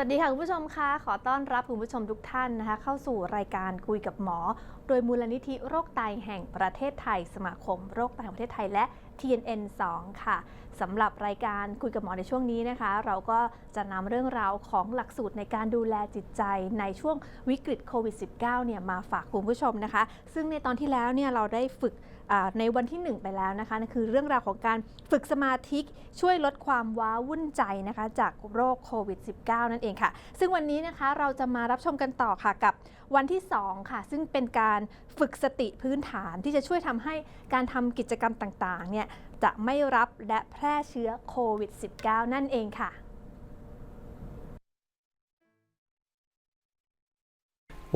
สวัสดีค่ะคุณผู้ชมคะขอต้อนรับคุณผู้ชมทุกท่านนะคะ เข้าสู่รายการคุยกับหมอ โดยมูลนิธิโรคไตแห่งประเทศไทย สมาคมโรคไตแห่งประเทศไทยและ TNN 2 ค่ะสำหรับรายการคุยกับหมอในช่วงนี้นะคะ เราก็จะนำเรื่องราวของหลักสูตรในการดูแลจิตใจในช่วงวิกฤตโควิด -19 เนี่ยมาฝากคุณผู้ชมนะคะ ซึ่งในตอนที่แล้วเนี่ยเราได้ฝึก ในวันที่ 1 ไปแล้วนะคะนั่นคือเรื่องราวของการฝึกสมาธิช่วยลดความว้าวุ่นใจนะคะจากโรคโควิด -19 นั่นเองค่ะ ซึ่งวันนี้นะคะเราจะมารับชมกันต่อค่ะกับวันที่ 2 ค่ะ ซึ่งเป็นการฝึกสติพื้นฐานที่จะช่วยทำให้การทำกิจกรรมต่างๆเนี่ยจะไม่รับและแพร่เชื้อโควิด -19 นั่นเองค่ะ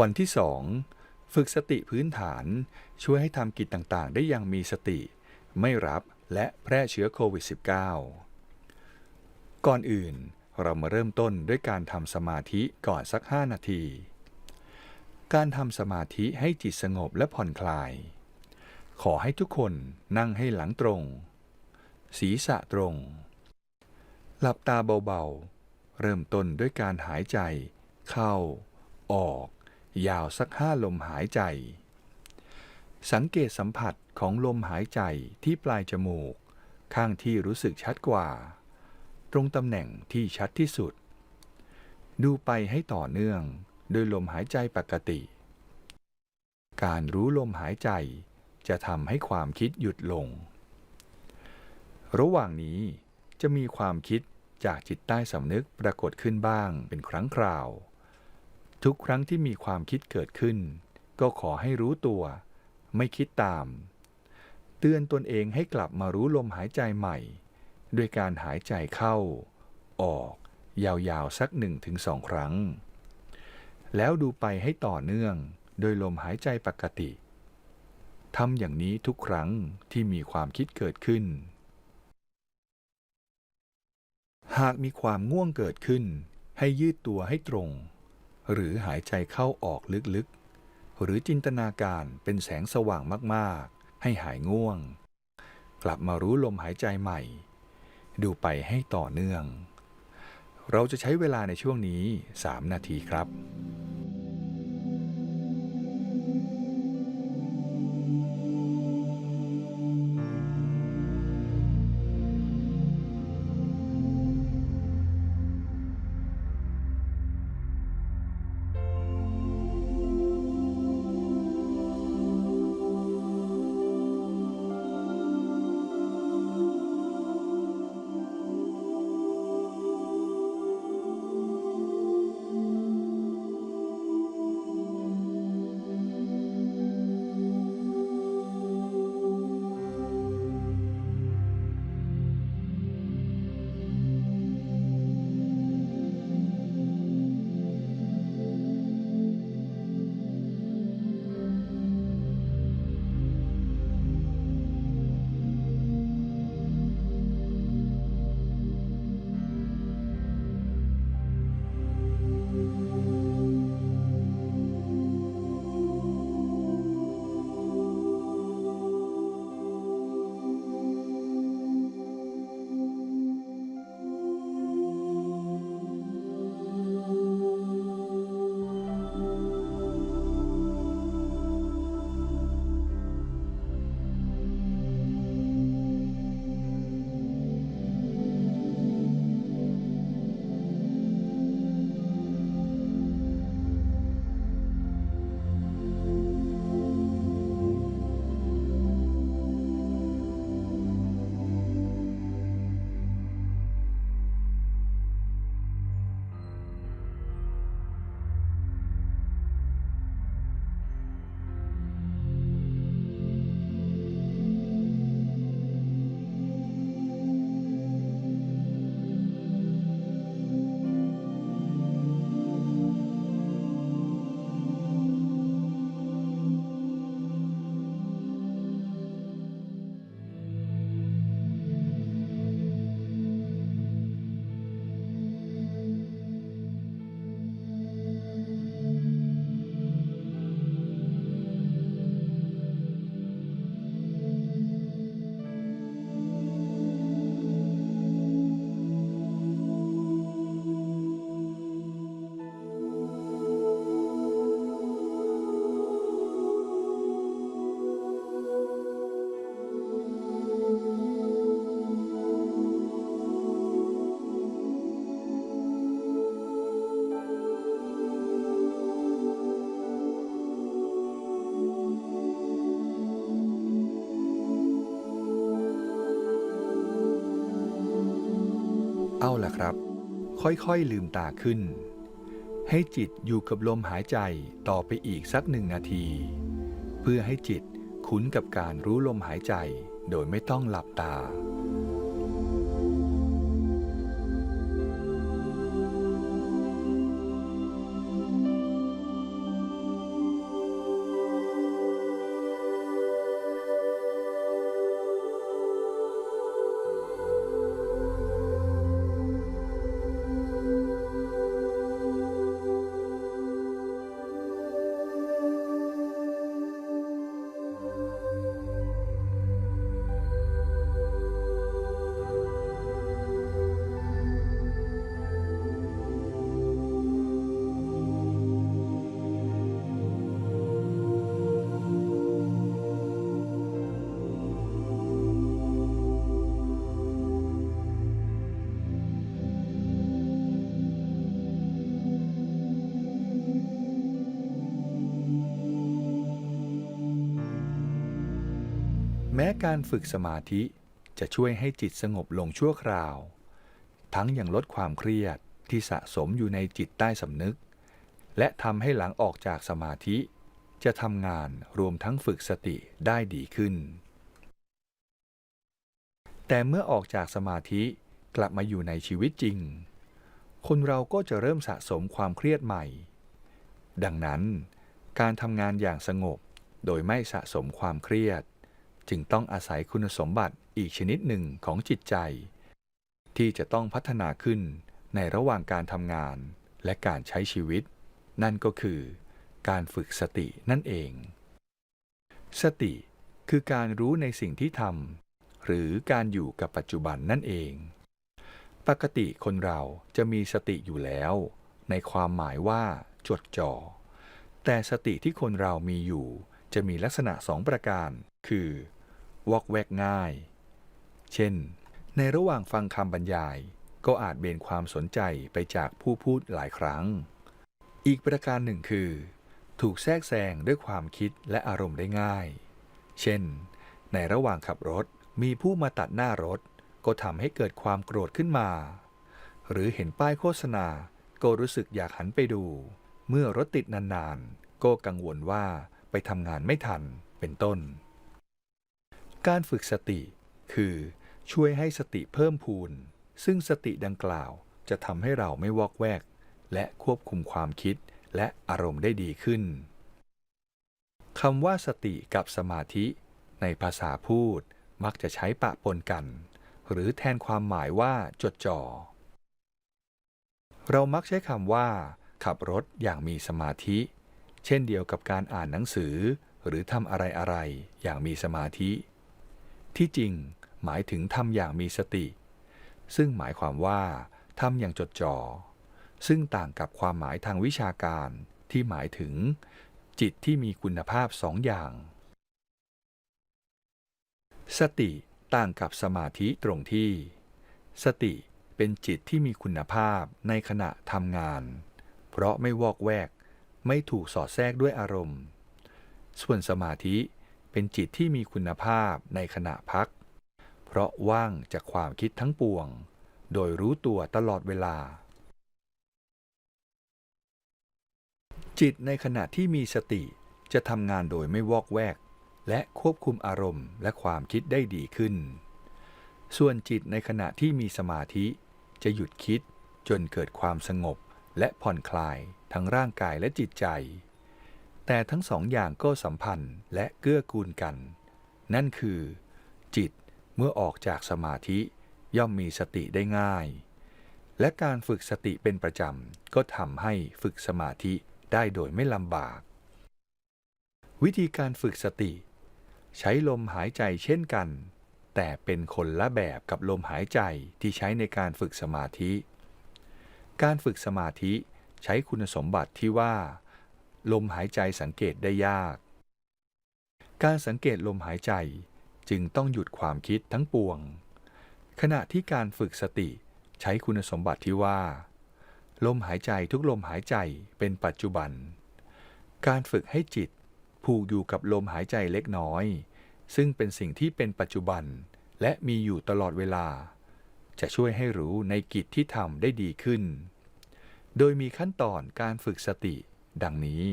วันที่2 ฝึกสติพื้นฐาน ช่วยให้ทำกิจต่างๆ ได้อย่างมีสติ ไม่รับและแพร่เชื้อโควิด -19 ก่อนอื่นเรามาเริ่มต้นด้วยการทำสมาธิก่อนสัก 5 นาที การทำสมาธิให้จิตสงบและผ่อนคลาย ขอให้ทุกคนนั่งให้หลังตรง ศีรษะตรง หลับตาเบาๆ เริ่มต้นด้วยการหายใจ เข้า ออก ยาวสักห้าลมหายใจ สังเกตสัมผัสของลมหายใจที่ปลายจมูก ข้างที่รู้สึกชัดกว่า ตรงตำแหน่งที่ชัดที่สุด ดูไปให้ต่อเนื่องโดยลมหายใจปกติ การรู้ลมหายใจจะทำให้ความคิดหยุดลง ระหว่างนี้จะมีความคิดจากจิตใต้สำนึกปรากฏขึ้นบ้างเป็นครั้งคราว ทุกครั้งที่มีความคิดเกิดขึ้น ก็ขอให้รู้ตัว ไม่คิดตาม เตือนตนเองให้กลับมารู้ลมหายใจใหม่ ด้วยการหายใจเข้า ออก ยาวๆ สักหนึ่งถึงสองครั้ง แล้วดูไปให้ต่อเนื่อง โดยลมหายใจปกติทำอย่างนี้ทุกครั้งที่มีความคิดเกิดขึ้น หากมีความง่วงเกิดขึ้น ให้ยืดตัวให้ตรง หรือหายใจเข้าออกลึกๆ หรือจินตนาการเป็นแสงสว่างมากๆ ให้หายง่วง กลับมารู้ลมหายใจใหม่ ดูไปให้ต่อเนื่อง เราจะใช้เวลาในช่วงนี้ 3 นาทีครับ เอาล่ะครับ ค่อยๆลืมตาขึ้น ให้จิตอยู่กับลมหายใจต่อไปอีกสักหนึ่งนาที เพื่อให้จิตคุ้นกับการรู้ลมหายใจโดยไม่ต้องหลับตา การฝึกสมาธิจะช่วยให้จิตสงบลงชั่วคราว ทั้งยังลดความเครียดที่สะสมอยู่ในจิตใต้สำนึก และทำให้หลังออกจากสมาธิ จะทำงานรวมทั้งฝึกสติได้ดีขึ้น แต่เมื่อออกจากสมาธิกลับมาอยู่ในชีวิตจริง คนเราก็จะเริ่มสะสมความเครียดใหม่ ดังนั้น การทำงานอย่างสงบโดยไม่สะสมความเครียด จึงต้องอาศัยคุณสมบัติอีกชนิดหนึ่งของจิตใจ ที่จะต้องพัฒนาขึ้นในระหว่างการทำงานและการใช้ชีวิต นั่นก็คือ การฝึกสตินั่นเอง สติคือการรู้ในสิ่งที่ทำหรือการอยู่กับปัจจุบันนั่นเอง ปกติคนเราจะมีสติอยู่แล้ว ในความหมายว่าจดจ่อแต่สติที่คนเรามีอยู่จะมีลักษณะสองประการ คือ วอกแวกง่าย เช่น ในระหว่างฟังคำบรรยาย ก็อาจเบนความสนใจไปจากผู้พูดหลายครั้ง อีกประการหนึ่งคือ ถูกแทรกแซงด้วยความคิดและอารมณ์ได้ง่าย เช่น ในระหว่างขับรถมีผู้มาตัดหน้ารถ ก็ทำให้เกิดความโกรธขึ้นมา หรือเห็นป้ายโฆษณา ก็รู้สึกอยากหันไปดู เมื่อรถติดนานๆ ก็กังวลว่าไปทำงานไม่ทัน เป็นต้น การฝึกสติ คือช่วยให้สติเพิ่มพูน ซึ่งสติดังกล่าวจะทำให้เราไม่วอกแวก และควบคุมความคิดและอารมณ์ได้ดีขึ้นคำว่าสติกับสมาธิ ในภาษาพูดมักจะใช้ปะปนกัน หรือแทนความหมายว่าจดจ่อเรามักใช้คำว่า ขับรถอย่างมีสมาธิ เช่นเดียวกับการอ่านหนังสือ หรือทำอะไรอะไรอย่างมีสมาธิ ที่จริงหมายถึงทำอย่างมีสติ ซึ่งหมายความว่าทำอย่างจดจ่อ ซึ่งต่างกับความหมายทางวิชาการที่หมายถึง จิตที่มีคุณภาพสองอย่าง สติต่างกับสมาธิตรงที่ สติเป็นจิตที่มีคุณภาพในขณะทำงาน เพราะไม่วอกแวก ไม่ถูกสอดแทรกด้วยอารมณ์ ส่วนสมาธิ เป็นจิตที่มีคุณภาพในขณะพัก เพราะว่างจากความคิดทั้งปวง โดยรู้ตัวตลอดเวลา จิตในขณะที่มีสติจะทำงานโดยไม่วอกแวก และควบคุมอารมณ์และความคิดได้ดีขึ้น ส่วนจิตในขณะที่มีสมาธิ จะหยุดคิดจนเกิดความสงบและผ่อนคลายทั้งร่างกายและจิตใจ แต่ทั้งสองอย่างก็สัมพันธ์และเกื้อกูลกัน นั่นคือ จิตเมื่อออกจากสมาธิย่อมมีสติได้ง่าย และการฝึกสติเป็นประจำก็ทำให้ฝึกสมาธิได้โดยไม่ลำบาก วิธีการฝึกสติ ใช้ลมหายใจเช่นกัน แต่เป็นคนละแบบกับลมหายใจที่ใช้ในการฝึกสมาธิ การฝึกสมาธิใช้คุณสมบัติที่ว่า ลมหายใจสังเกตได้ยาก การสังเกตลมหายใจจึงต้องหยุดความคิดทั้งปวง ขณะที่การฝึกสติใช้คุณสมบัติที่ว่า ลมหายใจทุกลมหายใจเป็นปัจจุบัน การฝึกให้จิต ผูกอยู่กับลมหายใจเล็กน้อย ซึ่งเป็นสิ่งที่เป็นปัจจุบันและมีอยู่ตลอดเวลา จะช่วยให้รู้ในกิจที่ทำได้ดีขึ้น โดยมีขั้นตอนการฝึกสติ ดังนี้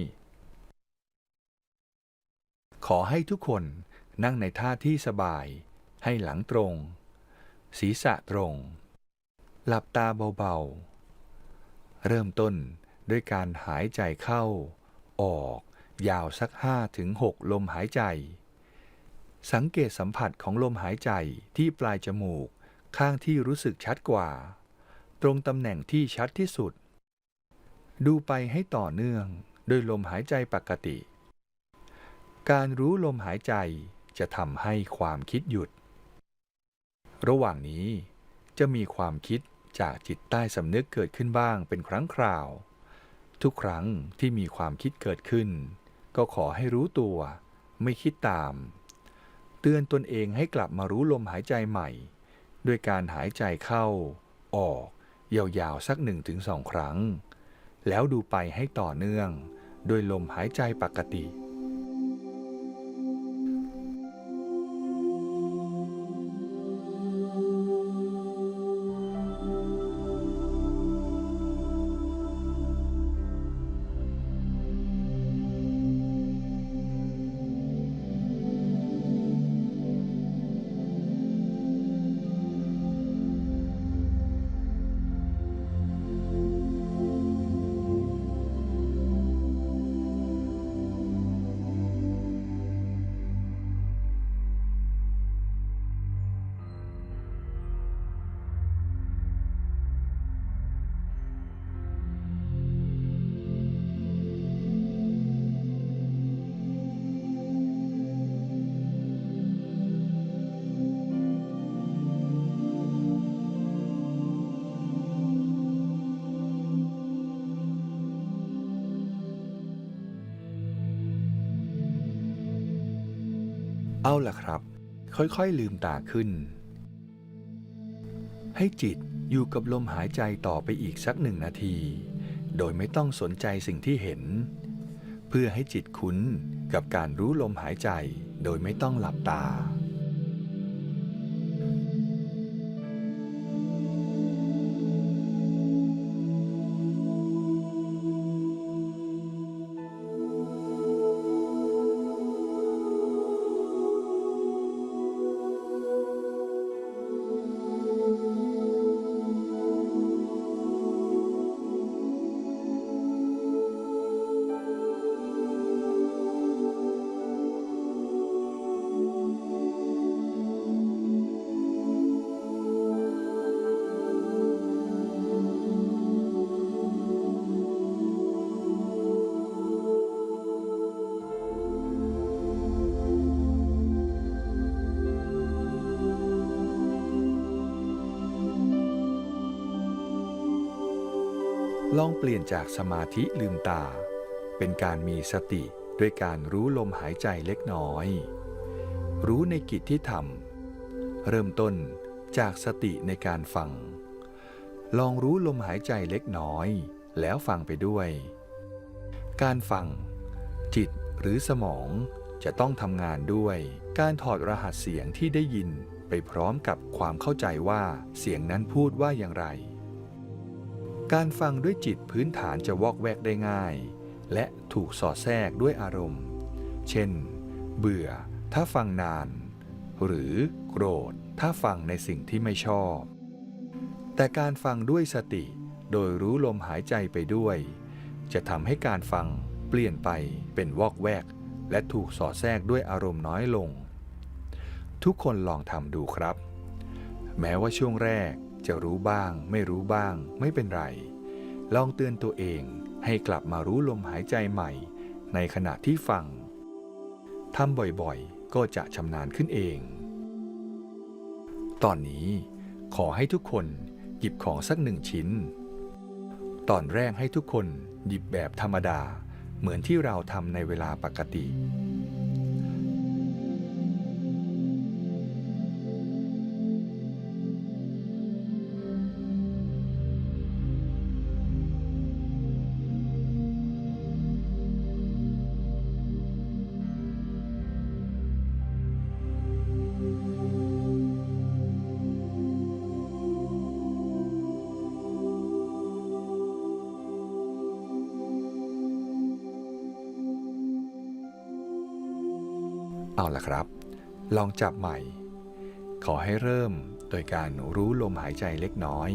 ขอให้ทุกคนนั่งในท่าที่สบาย ให้หลังตรง ศีรษะตรง หลับตาเบาๆ เริ่มต้นด้วยการหายใจเข้า ออก ยาวสัก5-6ลมหายใจ สังเกตสัมผัสของลมหายใจที่ปลายจมูกข้างที่รู้สึกชัดกว่า ตรงตำแหน่งที่ชัดที่สุด ดูไปให้ต่อเนื่องโดยลมหายใจปกติ การรู้ลมหายใจจะทำให้ความคิดหยุด ระหว่างนี้จะมีความคิดจากจิตใต้สำนึกเกิดขึ้นบ้างเป็นครั้งคราว ทุกครั้งที่มีความคิดเกิดขึ้น ก็ขอให้รู้ตัว ไม่คิดตาม เตือนตนเองให้กลับมารู้ลมหายใจใหม่ ด้วยการหายใจเข้า ออก ยาวๆสักหนึ่งถึงสองครั้ง แล้วดูไปให้ต่อเนื่อง โดยลมหายใจปกติ เอาล่ะครับ ค่อยๆลืมตาขึ้น ให้จิตอยู่กับลมหายใจต่อไปอีกสักหนึ่งนาที โดยไม่ต้องสนใจสิ่งที่เห็น เพื่อให้จิตคุ้นกับการรู้ลมหายใจโดยไม่ต้องหลับตา ลองเปลี่ยนจากสมาธิลืมตา เป็นการมีสติด้วยการรู้ลมหายใจเล็กน้อย รู้ในกิจที่ทำเริ่มต้นจากสติในการฟัง ลองรู้ลมหายใจเล็กน้อย แล้วฟังไปด้วย การฟัง จิตหรือสมองจะต้องทำงานด้วย การถอดรหัสเสียงที่ได้ยินไปพร้อมกับความเข้าใจว่าเสียงนั้นพูดว่าอย่างไร การฟังด้วยจิตพื้นฐานจะวอกแวกได้ง่าย และถูกสอดแทรกด้วยอารมณ์ เช่น เบื่อ ถ้าฟังนาน หรือโกรธ ถ้าฟังในสิ่งที่ไม่ชอบ แต่การฟังด้วยสติ โดยรู้ลมหายใจไปด้วย จะทำให้การฟังเปลี่ยนไปเป็นวอกแวก และถูกสอดแทรกด้วยอารมณ์น้อยลง ทุกคนลองทำดูครับ แม้ว่าช่วงแรก จะรู้บ้าง ไม่รู้บ้าง ไม่เป็นไร ลองเตือนตัวเองให้กลับมารู้ลมหายใจใหม่ ในขณะที่ฟังทำบ่อยๆ ก็จะชำนาญขึ้นเอง ตอนนี้ขอให้ทุกคนหยิบของสักหนึ่งชิ้น ตอนแรกให้ทุกคนหยิบแบบธรรมดา เหมือนที่เราทำในเวลาปกติ เอาละครับ ลองจับใหม่ ขอให้เริ่มโดยการรู้ลมหายใจเล็กน้อย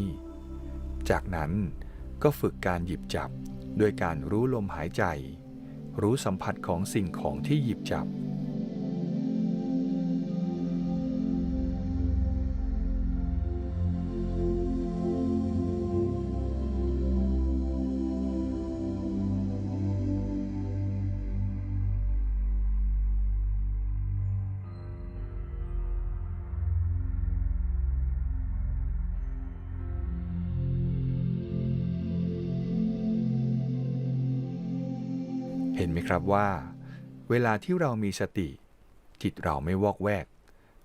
จากนั้นก็ฝึกการหยิบจับ โดยการรู้ลมหายใจ รู้สัมผัสของสิ่งของที่หยิบจับ เห็นไหมครับว่า เวลาที่เรามีสติ จิตเราไม่วอกแวก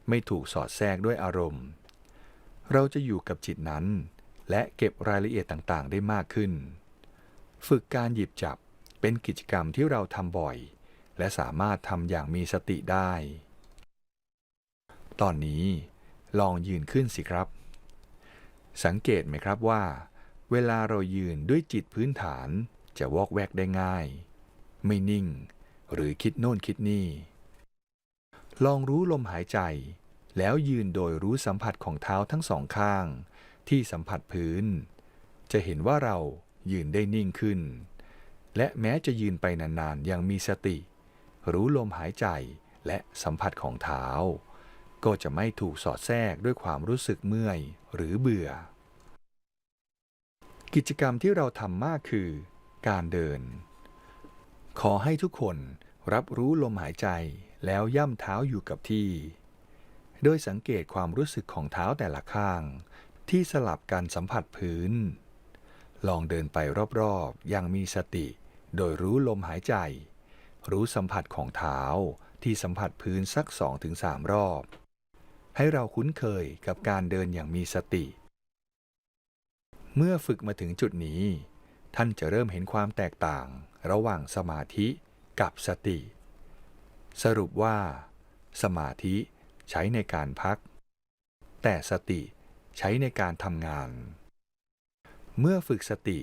ไม่ถูกสอดแทรกด้วยอารมณ์ เราจะอยู่กับจิตนั้น และเก็บรายละเอียดต่างๆ ได้มากขึ้น ฝึกการหยิบจับเป็นกิจกรรมที่เราทำบ่อย และสามารถทำอย่างมีสติได้ ตอนนี้ลองยืนขึ้นสิครับ สังเกตไหมครับว่า เวลาเรายืนด้วยจิตพื้นฐานจะวอกแวกได้ง่าย ไม่นิ่ง หรือคิดโน่นคิดนี่ ลองรู้ลมหายใจ แล้วยืนโดยรู้สัมผัสของเท้าทั้งสองข้าง ที่สัมผัสพื้น จะเห็นว่าเรายืนได้นิ่งขึ้น และแม้จะยืนไปนานๆอย่างมีสติ รู้ลมหายใจและสัมผัสของเท้า ก็จะไม่ถูกสอดแทรกด้วยความรู้สึกเมื่อยหรือเบื่อ กิจกรรมที่เราทำมากคือ การเดิน ขอให้ทุกคนรับรู้ลมหายใจแล้วย่ำเท้าอยู่กับที่ โดยสังเกตความรู้สึกของเท้าแต่ละข้าง ที่สลับกันสัมผัสพื้น ลองเดินไปรอบๆ อย่างมีสติ โดยรู้ลมหายใจ รู้สัมผัสของเท้าที่สัมผัสพื้นสัก2-3รอบ ให้เราคุ้นเคยกับการเดินอย่างมีสติ เมื่อฝึกมาถึงจุดนี้ ท่านจะเริ่มเห็นความแตกต่าง ระหว่างสมาธิกับสติ สรุปว่า สมาธิใช้ในการพัก แต่สติใช้ในการทำงาน เมื่อฝึกสติ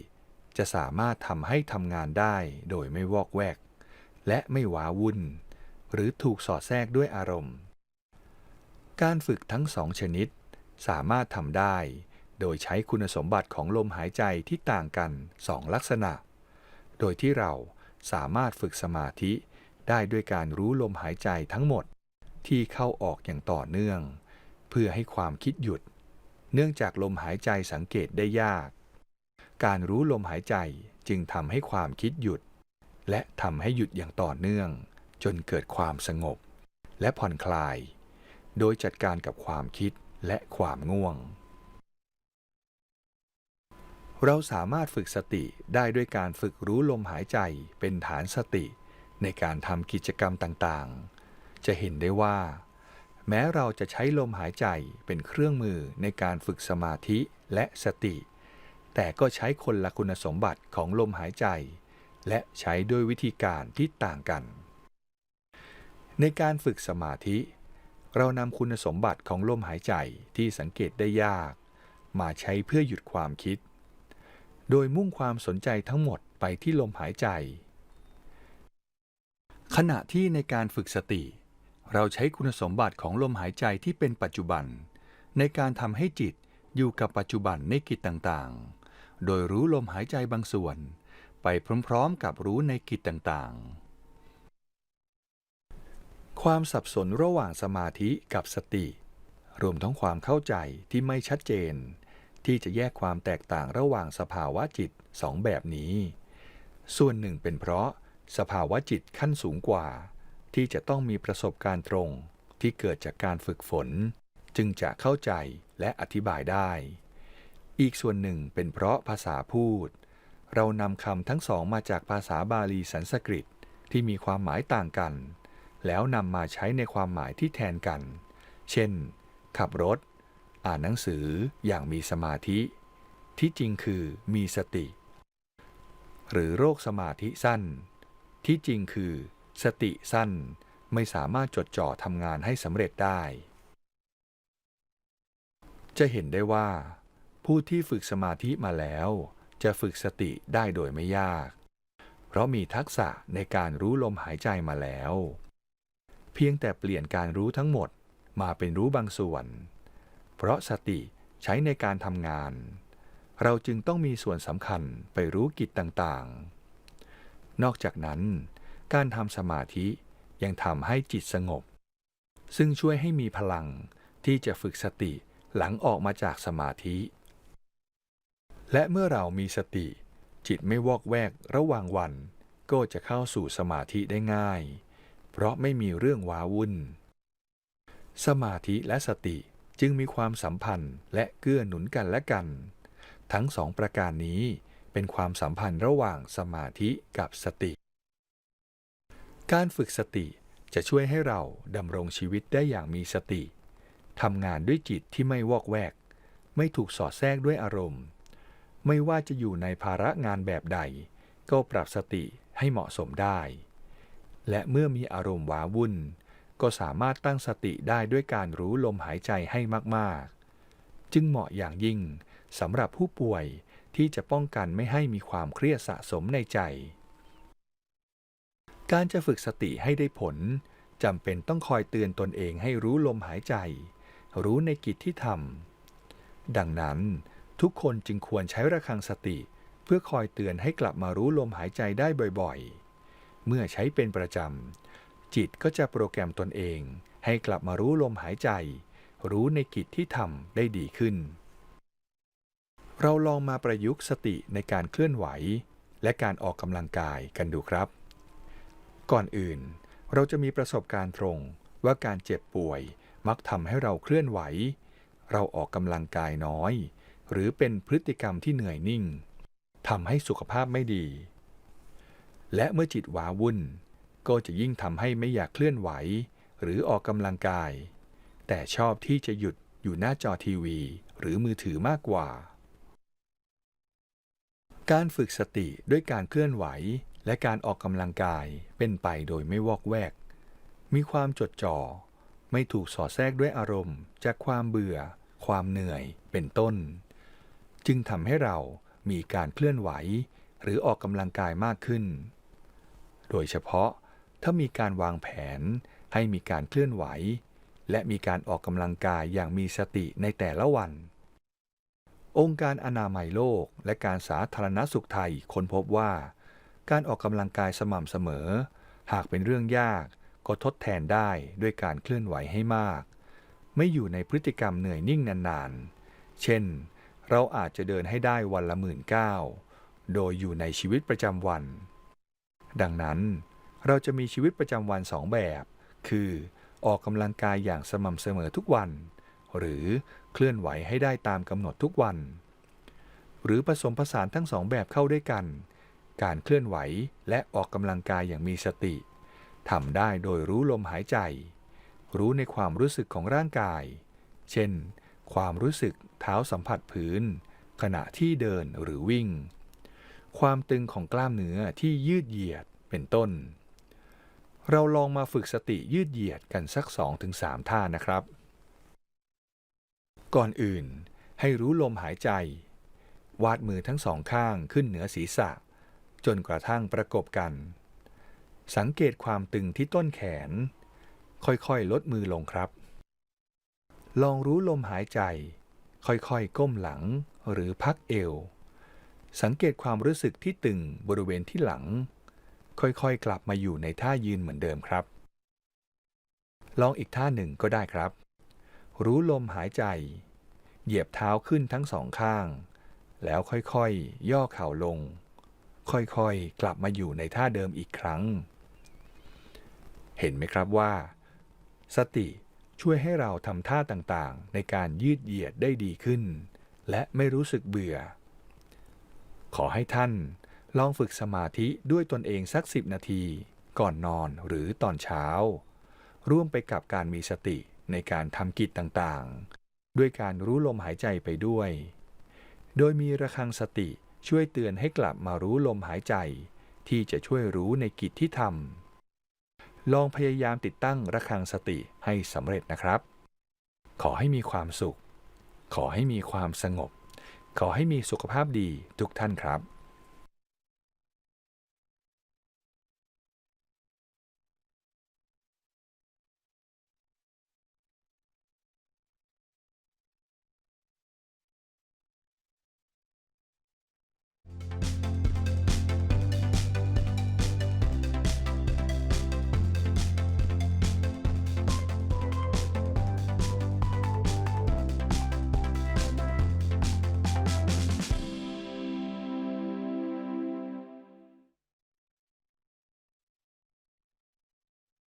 จะสามารถทำให้ทำงานได้โดยไม่วอกแวก และไม่ว้าวุ่น หรือถูกสอดแทรกด้วยอารมณ์ การฝึกทั้งสองชนิดสามารถทำได้ โดยใช้คุณสมบัติของลมหายใจที่ต่างกันสองลักษณะ โดยที่เราสามารถฝึกสมาธิได้ด้วยการรู้ลมหายใจทั้งหมดที่เข้าออกอย่างต่อเนื่อง เพื่อให้ความคิดหยุด เนื่องจากลมหายใจสังเกตได้ยาก การรู้ลมหายใจจึงทำให้ความคิดหยุด และทำให้หยุดอย่างต่อเนื่อง จนเกิดความสงบ และผ่อนคลาย โดยจัดการกับความคิดและความง่วง เราสามารถฝึกสติได้ด้วยการฝึกรู้ลมหายใจเป็นฐานสติ ในการทำกิจกรรมต่างๆ จะเห็นได้ว่า แม้เราจะใช้ลมหายใจเป็นเครื่องมือในการฝึกสมาธิและสติ แต่ก็ใช้คนละคุณสมบัติของลมหายใจ และใช้ด้วยวิธีการที่ต่างกัน ในการฝึกสมาธิ เรานำคุณสมบัติของลมหายใจที่สังเกตได้ยาก มาใช้เพื่อหยุดความคิด โดยมุ่งความสนใจทั้งหมดไปที่ลมหายใจ ขณะที่ในการฝึกสติ เราใช้คุณสมบัติของลมหายใจที่เป็นปัจจุบัน ในการทำให้จิตอยู่กับปัจจุบันในกิจต่างๆ โดยรู้ลมหายใจบางส่วน ไปพร้อมๆ กับรู้ในกิจต่างๆความสับสนระหว่างสมาธิกับสติ รวมทั้งความเข้าใจที่ไม่ชัดเจน ที่จะแยกความแตกต่างระหว่างสภาวะจิตสองแบบนี้ ส่วนหนึ่งเป็นเพราะสภาวะจิตขั้นสูงกว่า ที่จะต้องมีประสบการณ์ตรงที่เกิดจากการฝึกฝน จึงจะเข้าใจและอธิบายได้ อีกส่วนหนึ่งเป็นเพราะภาษาพูด เรานำคำทั้งสองมาจากภาษาบาลีสันสกฤตที่มีความหมายต่างกัน แล้วนำมาใช้ในความหมายที่แทนกัน เช่น ขับรถ อ่านหนังสืออย่างมีสมาธิ ที่จริงคือมีสติ หรือโรคสมาธิสั้น ที่จริงคือ สติสั้นไม่สามารถจดจ่อทำงานให้สำเร็จได้ จะเห็นได้ว่า ผู้ที่ฝึกสมาธิมาแล้ว จะฝึกสติได้โดยไม่ยาก เพราะมีทักษะในการรู้ลมหายใจมาแล้ว เพียงแต่เปลี่ยนการรู้ทั้งหมดมาเป็นรู้บางส่วน เพราะสติใช้ในการทำงาน เราจึงต้องมีส่วนสำคัญไปรู้กิจต่างๆ นอกจากนั้น การทำสมาธิยังทำให้จิตสงบ ซึ่งช่วยให้มีพลังที่จะฝึกสติหลังออกมาจากสมาธิ และเมื่อเรามีสติ จิตไม่วอกแวกระหว่างวัน ก็จะเข้าสู่สมาธิได้ง่าย เพราะไม่มีเรื่องว้าวุ่น สมาธิและสติ จึงมีความสัมพันธ์และเกื้อหนุนกันและกัน ทั้งสองประการนี้เป็นความสัมพันธ์ระหว่างสมาธิกับสติ การฝึกสติจะช่วยให้เราดำรงชีวิตได้อย่างมีสติทำงานด้วยจิตที่ไม่วอกแวก ไม่ถูกสอดแทรกด้วยอารมณ์ ไม่ว่าจะอยู่ในภาระงานแบบใด ก็ปรับสติให้เหมาะสมได้ และเมื่อมีอารมณ์ว้าวุ่น ก็สามารถตั้งสติได้ด้วยการรู้ลมหายใจให้มากๆ จึงเหมาะอย่างยิ่งสำหรับผู้ป่วยที่จะป้องกันไม่ให้มีความเครียดสะสมในใจ การจะฝึกสติให้ได้ผลจำเป็นต้องคอยเตือนตนเองให้รู้ลมหายใจ รู้ในกิจที่ทำดังนั้นทุกคนจึงควรใช้ระฆังสติ เพื่อคอยเตือนให้กลับมารู้ลมหายใจได้บ่อยๆ เมื่อใช้เป็นประจำ จิตก็จะโปรแกรมตนเอง ให้กลับมารู้ลมหายใจ รู้ในกิจที่ทำได้ดีขึ้น เราลองมาประยุกต์สติในการเคลื่อนไหว และการออกกำลังกายกันดูครับ ก่อนอื่น เราจะมีประสบการณ์ตรงว่าการเจ็บป่วยมักทำให้เราเคลื่อนไหว เราออกกำลังกายน้อย หรือเป็นพฤติกรรมที่เหนื่อยนิ่งทำให้สุขภาพไม่ดี และเมื่อจิตว้าวุ่น ก็จะยิ่งทำให้ไม่อยากเคลื่อนไหว หรือออกกำลังกาย แต่ชอบที่จะหยุดอยู่หน้าจอทีวี หรือมือถือมากกว่า การฝึกสติด้วยการเคลื่อนไหวและการออกกำลังกายเป็นไปโดยไม่วอกแวก มีความจดจ่อ ไม่ถูกสอดแทรกด้วยอารมณ์ จากความเบื่อ ความเหนื่อย เป็นต้น จึงทำให้เรามีการเคลื่อนไหว หรือออกกำลังกายมากขึ้น โดยเฉพาะ ถ้ามีการวางแผน ให้มีการเคลื่อนไหว และมีการออกกำลังกายอย่างมีสติในแต่ละวัน องค์การอนามัยโลกและการสาธารณสุขไทยค้นพบว่า การออกกำลังกายสม่ำเสมอ หากเป็นเรื่องยากก็ทดแทนได้ด้วยการเคลื่อนไหวให้มาก ไม่อยู่ในพฤติกรรมเหนื่อยนิ่งนานๆ เช่น เราอาจจะเดินให้ได้วันละหมื่นเก้าโดยอยู่ในชีวิตประจำวัน ดังนั้น เราจะมีชีวิตประจำวันสองแบบ คือออกกำลังกายอย่างสม่ำเสมอทุกวัน หรือเคลื่อนไหวให้ได้ตามกำหนดทุกวัน หรือผสมผสานทั้งสองแบบเข้าด้วยกัน การเคลื่อนไหวและออกกำลังกายอย่างมีสติทำได้โดยรู้ลมหายใจ รู้ในความรู้สึกของร่างกาย เช่น ความรู้สึกเท้าสัมผัสพื้น ขณะที่เดินหรือวิ่ง ความตึงของกล้ามเนื้อที่ยืดเหยียดเป็นต้น เราลองมาฝึกสติยืดเหยียดกันสัก 2-3 ท่านะครับ ก่อนอื่นให้รู้ลมหายใจ วาดมือทั้งสองข้างขึ้นเหนือศีรษะ จนกระทั่งประกบกัน สังเกตความตึงที่ต้นแขน ค่อยๆ ลดมือลงครับ ลองรู้ลมหายใจ ค่อยๆ ก้มหลังหรือพักเอว สังเกตความรู้สึกที่ตึงบริเวณที่หลัง ค่อยๆ กลับมาอยู่ในท่ายืนเหมือนเดิมครับ ลองอีกท่าหนึ่งก็ได้ครับ รู้ลมหายใจ เหยียบเท้าขึ้นทั้งสองข้าง แล้วค่อยๆย่อเข่าลง ค่อยๆ กลับมาอยู่ในท่าเดิมอีกครั้ง เห็นไหมครับว่า สติช่วยให้เราทำท่าต่างๆ ในการยืดเหยียดได้ดีขึ้น และไม่รู้สึกเบื่อ ขอให้ท่าน ลองฝึกสมาธิด้วยตนเองสักสิบนาที ก่อนนอนหรือตอนเช้า ร่วมไปกับการมีสติในการทำกิจต่างๆ ด้วยการรู้ลมหายใจไปด้วย โดยมีระฆังสติช่วยเตือนให้กลับมารู้ลมหายใจ ที่จะช่วยรู้ในกิจที่ทำลองพยายามติดตั้งระฆังสติให้สำเร็จนะครับ ขอให้มีความสุข ขอให้มีความสงบ ขอให้มีสุขภาพดีทุกท่านครับ